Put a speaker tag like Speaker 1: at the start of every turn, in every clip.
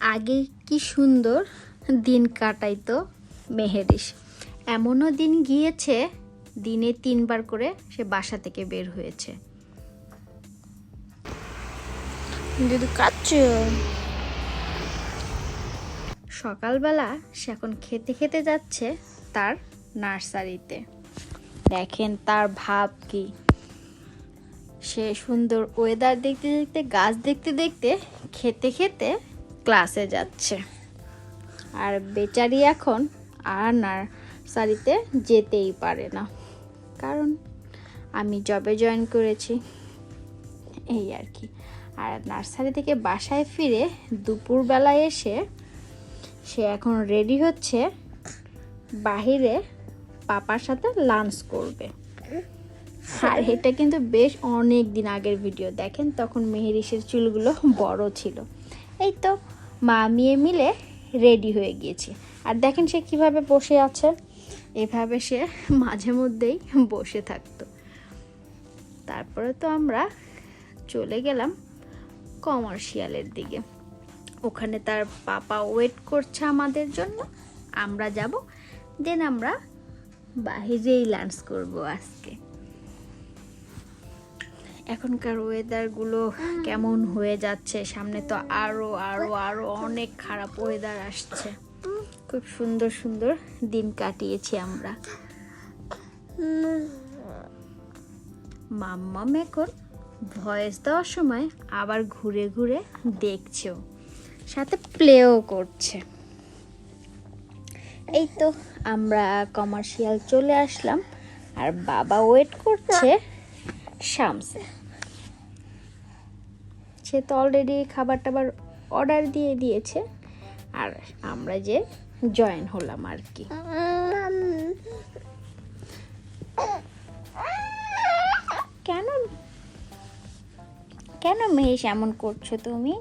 Speaker 1: আগে কি সুন্দর দিন কাটাইতো মেহেরিস। এমনও দিন গিয়েছে দিনে তিনবার করে সে বাসা থেকে বের হয়েছে। সকালবেলা সে এখন খেতে খেতে যাচ্ছে তার নার্সারিতে। দেখেন তার ভাব কি। সে সুন্দর ওয়েদার দেখতে দেখতে গাছ দেখতে দেখতে খেতে খেতে ক্লাসে যাচ্ছে। আর বেচারি এখন আর নার্সারিতে যেতেই পারে না। কারণ আমি জবে জয়েন করেছি। এই আর কি। আর নার্সারি থেকে বাসায় ফিরে দুপুরবেলায় এসে সে এখন রেডি হচ্ছে বাহিরে পাপার সাথে লাঞ্চ করবে। আর এটা কিন্তু বেশ অনেক দিন আগের ভিডিও দেখেন তখন মেহেরিসের চুলগুলো বড় ছিল। এই তো মা মেয়ে মিলে রেডি হয়ে গিয়েছে। আর দেখেন সে কীভাবে বসে আছে। এভাবে সে মাঝে মধ্যেই বসে থাকতো। তারপরে তো আমরা চলে গেলাম কমার্শিয়ালের দিকে। ওখানে তার পাপা ওয়েট করছে আমাদের জন্য। আমরা যাব। দেন আমরা বাহিরেই লাঞ্চ করব আজকে। এখনকার ওয়েদারগুলো কেমন হয়ে যাচ্ছে সামনে তো আরও আরও আরও অনেক খারাপ ওয়েদার আসছে। খুব সুন্দর সুন্দর দিন কাটিয়েছি আমরা। মাম্মাম এখন ভয়েস দেওয়ার সময় আবার ঘুরে ঘুরে দেখছেও সাথে প্লেও করছে। এই তো আমরা কমার্শিয়াল চলে আসলাম আর বাবা ওয়েট করছে শামসে। সে তো অলরেডি খাবার টাবার অর্ডার দিয়ে দিয়েছে। আর আমরা যে জয়েন হলাম আর কি। কেন? কেন মেহিস এমন করছ তুমি?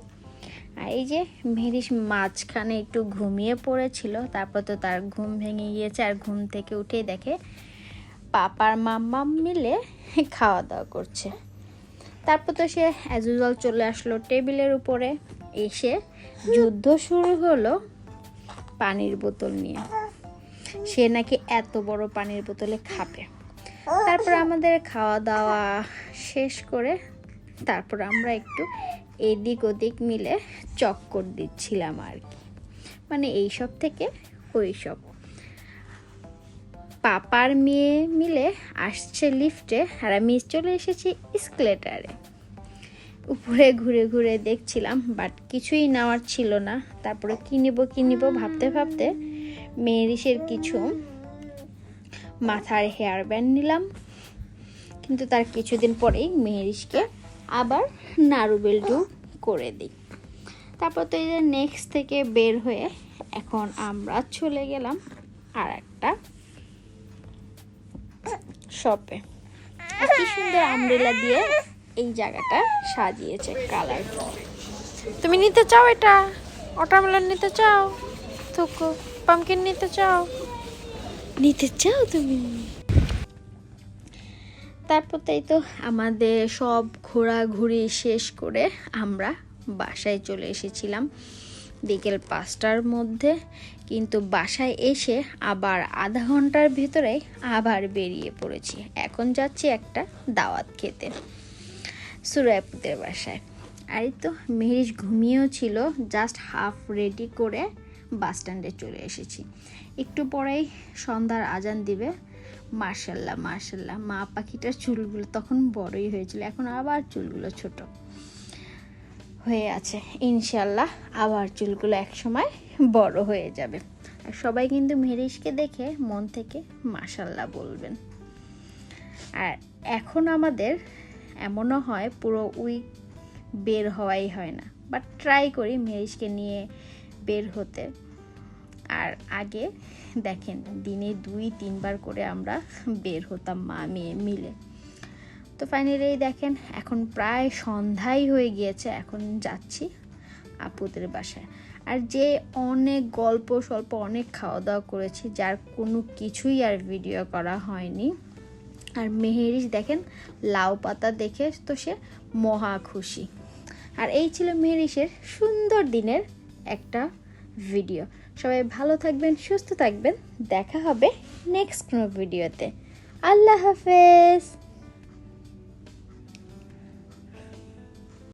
Speaker 1: আর এই যে মেহেরিস মাঝখানে একটু ঘুমিয়ে পড়েছিল, তারপর তো তার ঘুম ভেঙে গিয়েছে আর ঘুম থেকে উঠে দেখে পাপার মাম্মা মিলে খাওয়া দাওয়া করছে। তারপর তো সে অ্যাজ ইউজুয়াল চলে আসলো টেবিলের উপরে এসে যুদ্ধ শুরু হলো পানির বোতল নিয়ে। সে নাকি এত বড় পানির বোতলে খাবে। তারপর আমাদের খাওয়া দাওয়া শেষ করে তারপর আমরা একটু এদিক ওদিক মিলে চক্কর দিচ্ছিলাম আর কি। মানে এইসব থেকে ওই সব পাপার মেয়ে মিলে আসছে লিফটে আর আমি চলে এসেছি স্কেলেটারে উপরে ঘুরে ঘুরে দেখছিলাম বাট কিছুই নেওয়ার ছিল না। তারপরে কী নিব কী নিব ভাবতে ভাবতে মেয়েরিসের কিছু মাথার হেয়ার ব্যান্ড নিলাম। কিন্তু তার কিছুদিন পরেই মেহেরিসকে আবার নাড়ু বেল্টু করে দিই। তারপর তো এই যে নেক্সট থেকে বের হয়ে এখন আমরা চলে গেলাম আর একটা শপে। কি সুন্দর আমব্রেলা দিয়ে এই জায়গাটা সাজিয়েছে কালার
Speaker 2: তুমি নিতে চাও এটা? ওয়াটারমেলন নিতে চাও? থুকু পামকিন নিতে চাও?
Speaker 1: নিতে চাও তুমি? তারপর তাই তো আমাদের সব ঘোরাঘুরি শেষ করে আমরা বাসায় চলে এসেছিলাম। বিকেল পাঁচটার মধ্যে, কিন্তু বাসায় এসে আবার আধা ঘণ্টার ভিতরে আবার বেরিয়ে পড়েছি। এখন যাচ্ছি একটা দাওয়াত খেতে সুরাইপুতের বাসায়। আর তো মেহেরিস ঘুমিয়েও ছিল জাস্ট হাফ রেডি করে বাস স্ট্যান্ডে চলে এসেছি। একটু পরেই সন্ধ্যার আজান দিবে। মার্শাল্লাহ মার্শাল্লাহ মা পাখিটার চুলগুলো তখন বড়ই হয়েছিল, এখন আবার চুলগুলো ছোট। হয়ে আছে। ইনশাল্লাহ আবার চুলগুলো একসময় বড় হয়ে যাবে। আর সবাই কিন্তু মেহেরিসকে দেখে মন থেকে মার্শাল্লাহ বলবেন। আর এখন আমাদের এমনও হয়, পুরো উইক বের হওয়াই হয় না। বাট ট্রাই করি মেরিসকে নিয়ে বের হতে। আর আগে দেখেন, দিনে দুই, তিনবার করে আমরা বের হতাম মা মেয়ে মিলে। তো ফাইনালি দেখেন, এখন প্রায় সন্ধ্যাই হয়ে গিয়েছে, এখন যাচ্ছি আপুদের বাসায়। আর যে অনেক গল্প স্বল্প, অনেক খাওয়া দাওয়া করেছি, যার কোনো কিছুই আর ভিডিও করা হয়নি। আর মেহেরিস দেখেন, লাউ পাতা দেখে তো সে মহা খুশি। আর এই ছিল মেহেরিসের সুন্দর দিনের একটা ভিডিও সবাই ভালো থাকবেন, সুস্থ থাকবেন, দেখা হবে নেক্সট কোনো ভিডিওতে আল্লাহ হাফেজ!